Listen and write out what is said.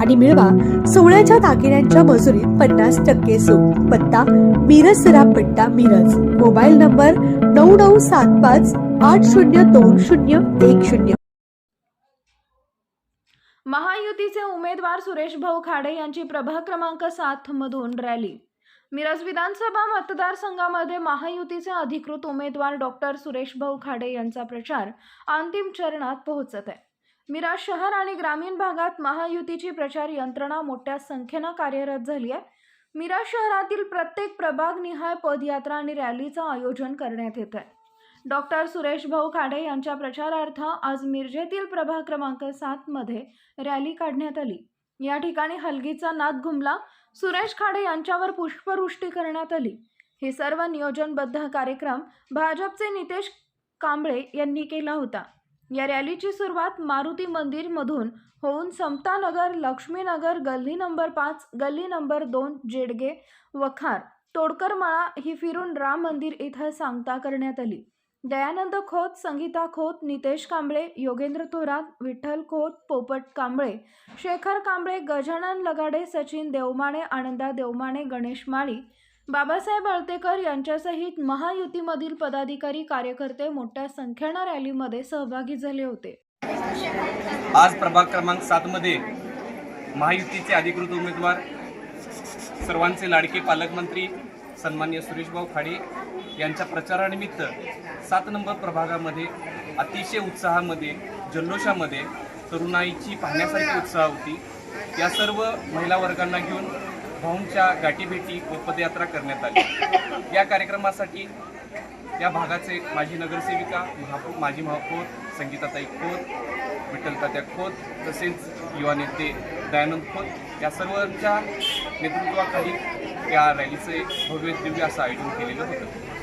आणि मिळवा सोळ्याच्या दागिन्यांच्या मजुरीत पन्नास टक्के सूट. पत्ता मिरज सरापट्टा मिरज. मोबाईल नंबर नऊ नऊ सात पाच आठ शून्य दोन शून्य एक शून्य. महायुतीचे उमेदवार सुरेश भाऊ खाडे यांची प्रभाग क्रमांक सात मधून रॅली. मिरज विधानसभा मतदारसंघामध्ये महायुतीचे अधिकृत उमेदवार डॉक्टर सुरेश भाऊ खाडे यांचा प्रचार अंतिम चरणात पोहोचत आहे. मिराज शहर आणि ग्रामीण भागात महायुतीची प्रचार यंत्रणा मोठ्या संख्येनं कार्यरत झाली आहे. मिरज शहरातील प्रत्येक प्रभागनिहाय पदयात्रा आणि रॅलीचं आयोजन करण्यात येत आहे. डॉक्टर सुरेश भाऊ खाडे यांच्या प्रचारार्थ आज मिरजेतील प्रभाग क्रमांक सातमध्ये रॅली काढण्यात आली. या ठिकाणी हलगीचा नाद घुमला. सुरेश खाडे यांच्यावर पुष्पवृष्टी करण्यात आली. हे सर्व नियोजनबद्ध कार्यक्रम भाजपचे नितेश कांबळे यांनी केला होता. या रॅलीची सुरुवात मारुती मंदिरमधून होऊन समतानगर लक्ष्मीनगर गल्ली नंबर पाच गल्ली नंबर दोन जेडगे वखार तोडकरमाळा ही फिरून राम मंदिर इथं सांगता करण्यात आली. दयानंद खोत संगीता खोत नितेश कांबळे योगेंद्र थोरात विठ्ठल खोत पोपट कांबळे शेखर कांबळे गजानन लगाडे सचिन देवमाने आनंदा देवमाने गणेश माळी बाबासाहेब आळतेकर यांच्यासहित महायुतीमधील पदाधिकारी कार्यकर्ते मोठ्या संख्येनं रॅलीमध्ये सहभागी झाले होते. आज प्रभाग क्रमांक सातमध्ये महायुतीचे अधिकृत उमेदवार सर्वांचे लाडके पालकमंत्री सन्मान्य सुरेशभाऊ खाडे यांच्या प्रचारानिमित्त सात नंबर प्रभागामध्ये अतिशय उत्साहामध्ये जल्लोषामध्ये तरुणाईची पाहण्यासारखी उत्साह होती. या सर्व महिला वर्गांना घेऊन भाऊंच्या गाठीभेटी व पदयात्रा करण्यात आली. या कार्यक्रमासाठी या भागाचे माजी नगरसेविका महापौर माजी महापौर संगीताताई खोत विठ्ठलतात्या खोत तसेच युवा नेते दयानंद खोत या सर्वांच्या नेतृत्वाखाली या रॅलीचे भव्य दिव्य असं आयोजन केलेलं होतं.